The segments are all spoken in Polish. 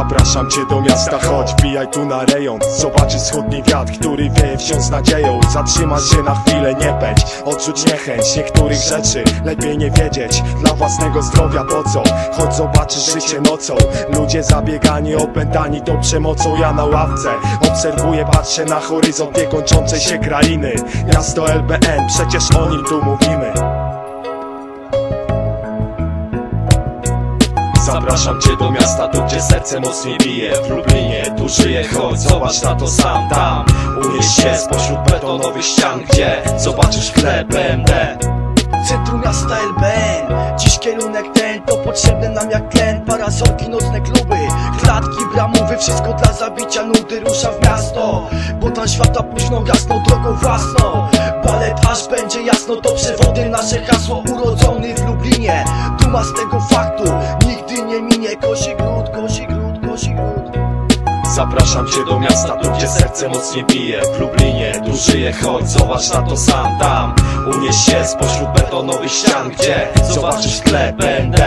Zapraszam cię do miasta, chodź, wbijaj tu na rejon. Zobaczysz wschodni wiatr, który wieje wciąż z nadzieją. Zatrzymasz się na chwilę, nie pędź, odrzuć niechęć Niektórych rzeczy. Lepiej nie wiedzieć Dla własnego zdrowia po co? Chodź zobaczysz życie nocą. Ludzie zabiegani, opętani tą przemocą. Ja na ławce obserwuję, patrzę na horyzont niekończącej się krainy. Miasto LBN, przecież o nim tu mówimy Zapraszam cię do miasta, tu gdzie serce mocniej bije. W Lublinie, tu żyję, chodź, zobacz na to sam Tam. Unieś się spośród betonowych ścian Gdzie zobaczysz chleb BMD Centrum miasta LBN Dziś kierunek ten to potrzebny nam jak tlen. Parasolki, nocne kluby, klatki, bramowy Wszystko dla zabicia nudy rusza w miasto. Bo tam świata późno gasną drogą własną. Balet aż będzie jasno to przewody Nasze hasło urodzony w Lublinie. Duma z tego Zapraszam cię do miasta, tu gdzie serce mocniej bije. W Lublinie, tu żyję, chodź, zobacz na to sam Tam. Unieś się spośród betonowych ścian Gdzie zobaczysz chleb BMD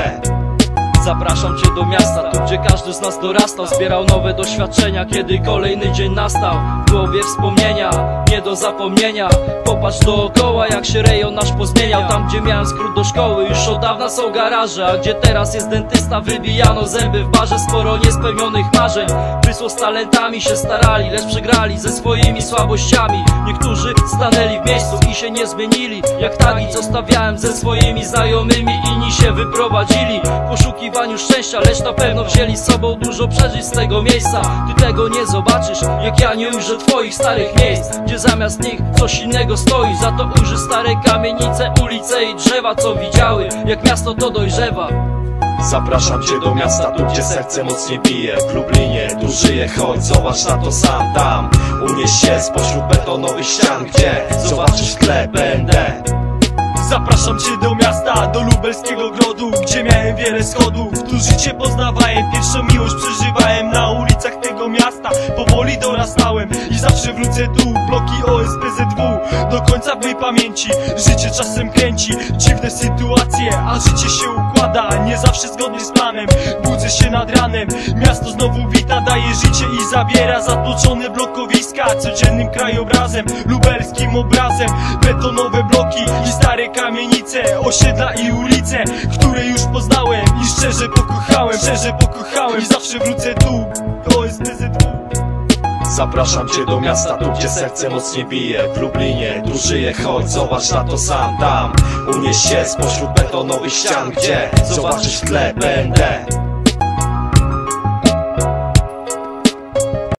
Zapraszam cię do miasta, tu gdzie każdy z nas dorastał. Zbierał nowe doświadczenia, kiedy kolejny dzień nastał. W głowie wspomnienia, nie do zapomnienia. Popatrz dookoła, jak się rejon nasz pozmieniał. Tam gdzie miałem skrót do szkoły, już od dawna są garaże. A gdzie teraz jest dentysta, wybijano zęby w barze. Sporo niespełnionych marzeń Prysło z talentami się starali, lecz przegrali ze swoimi słabościami. Niektórzy stanęli w miejscu i się nie zmienili. Jak tagi, co stawiałem ze swoimi znajomymi Inni się wyprowadzili. W poszukiwaniu szczęścia Lecz na pewno wzięli z sobą dużo przeżyć z tego miejsca. Ty tego nie zobaczysz, jak ja nie ujrzę twoich starych miejsc Gdzie zamiast nich coś innego stoi. Za to ujrzy stare kamienice, ulice i drzewa Co widziały, jak miasto to dojrzewa Zapraszam cię do miasta, tu gdzie serce mocniej bije. W Lublinie, tu żyję, chodź, zobacz na to sam Tam. Unieś się spośród betonowych ścian Gdzie zobaczysz chleb BMD Zapraszam cię do miasta, do lubelskiego grodu Gdzie miałem wiele schodów, tu życie poznawałem Pierwszą miłość przeżywałem. Na ulicach tego miasta Powoli dorastałem i zawsze wrócę tu. Bloki OSPZW, do końca w mej pamięci. Życie czasem kręci, dziwne sytuacje A życie się układa, nie zawsze zgodnie z planem. Budzę się nad ranem, miasto znowu wita Daje życie i zabiera. Zatłoczone blokowiska Codziennym krajobrazem, lubelskim obrazem. Betonowe bloki i stare kamienice Osiedla i ulice, które już poznałem I szczerze pokochałem, szczerze pokochałem. I zawsze wrócę tu, OSPZW Zapraszam cię do miasta, tu gdzie serce mocniej bije. W Lublinie, tu żyję, chodź, zobacz na to sam Tam. Unieś się spośród betonowych ścian Gdzie zobaczysz chleb BND